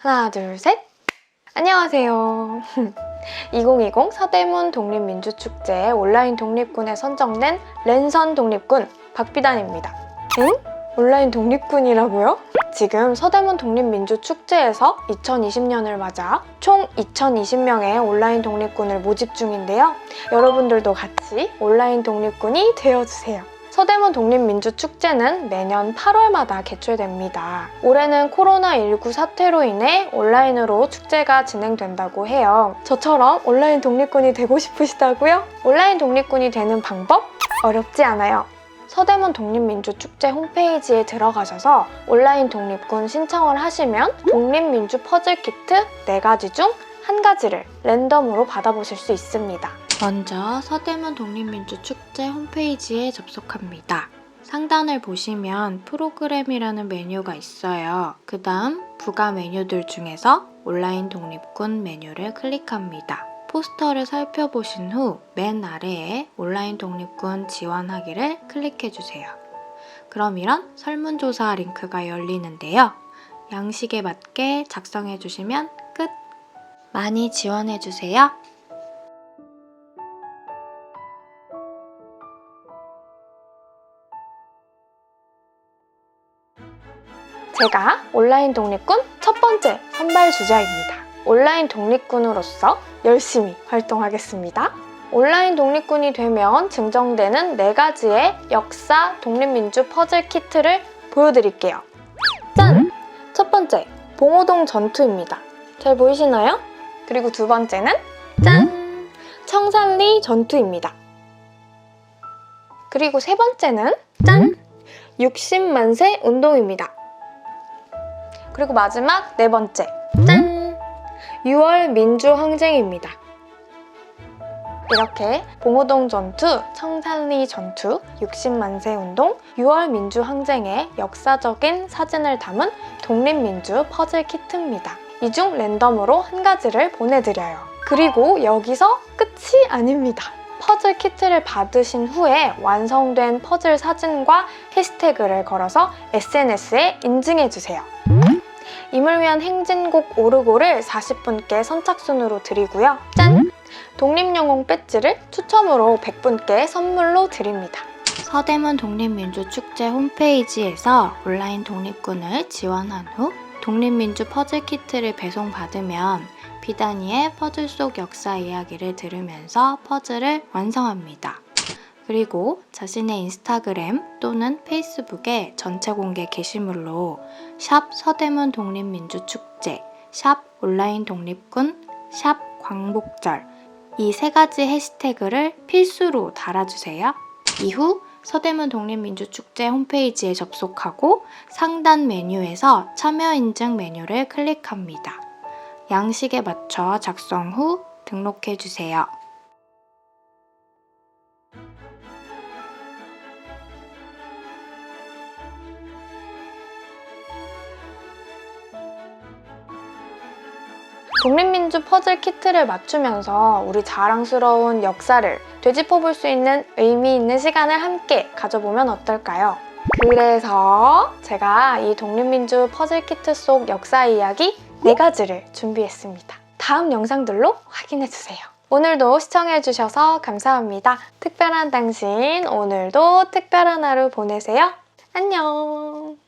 하나, 둘, 셋. 안녕하세요. 2020 서대문 독립민주축제 온라인 독립군에 선정된 랜선 독립군 박비단입니다. 응? 온라인 독립군이라고요? 지금 서대문 독립민주축제에서 2020년을 맞아 총 2020명의 온라인 독립군을 모집 중인데요. 여러분들도 같이 온라인 독립군이 되어주세요. 서대문 독립민주축제는 매년 8월마다 개최됩니다. 올해는 코로나19 사태로 인해 온라인으로 축제가 진행된다고 해요. 저처럼 온라인 독립군이 되고 싶으시다고요? 온라인 독립군이 되는 방법? 어렵지 않아요. 서대문 독립민주축제 홈페이지에 들어가셔서 온라인 독립군 신청을 하시면 독립민주 퍼즐 키트 4가지 중 한 가지를 랜덤으로 받아보실 수 있습니다. 먼저 서대문 독립민주축제 홈페이지에 접속합니다. 상단을 보시면 프로그램이라는 메뉴가 있어요. 그 다음 부가 메뉴들 중에서 온라인 독립군 메뉴를 클릭합니다. 포스터를 살펴보신 후 맨 아래에 온라인 독립군 지원하기를 클릭해주세요. 그럼 이런 설문조사 링크가 열리는데요. 양식에 맞게 작성해주시면 끝! 많이 지원해주세요. 제가 온라인 독립군 첫 번째 선발 주자입니다. 온라인 독립군으로서 열심히 활동하겠습니다. 온라인 독립군이 되면 증정되는 네 가지의 역사 독립민주 퍼즐 키트를 보여드릴게요. 짠! 첫 번째, 봉오동 전투입니다. 잘 보이시나요? 그리고 두 번째는 짠! 청산리 전투입니다. 그리고 세 번째는 짠! 60만세 운동입니다. 그리고 마지막 네 번째. 짠! 6월 민주항쟁입니다. 이렇게 봉오동 전투, 청산리 전투, 60만세 운동, 6월 민주항쟁의 역사적인 사진을 담은 독립민주 퍼즐 키트입니다. 이 중 랜덤으로 한 가지를 보내드려요. 그리고 여기서 끝이 아닙니다. 퍼즐 키트를 받으신 후에 완성된 퍼즐 사진과 해시태그를 걸어서 SNS에 인증해주세요. 임을 위한 행진곡 오르고를 40분께 선착순으로 드리고요. 짠! 독립영웅 배지를 추첨으로 100분께 선물로 드립니다. 서대문 독립민주축제 홈페이지에서 온라인 독립군을 지원한 후 독립민주 퍼즐 키트를 배송받으면 비단이의 퍼즐 속 역사 이야기를 들으면서 퍼즐을 완성합니다. 그리고 자신의 인스타그램 또는 페이스북에 전체 공개 게시물로 샵 서대문 독립민주축제, 샵 온라인 독립군, 샵 광복절 이 세 가지 해시태그를 필수로 달아주세요. 이후 서대문 독립민주축제 홈페이지에 접속하고 상단 메뉴에서 참여 인증 메뉴를 클릭합니다. 양식에 맞춰 작성 후 등록해 주세요. 독립민주 퍼즐 키트를 맞추면서 우리 자랑스러운 역사를 되짚어 볼 수 있는 의미 있는 시간을 함께 가져보면 어떨까요? 그래서 제가 이 독립민주 퍼즐 키트 속 역사 이야기 4가지를 준비했습니다. 다음 영상들로 확인해주세요. 오늘도 시청해주셔서 감사합니다. 특별한 당신, 오늘도 특별한 하루 보내세요. 안녕!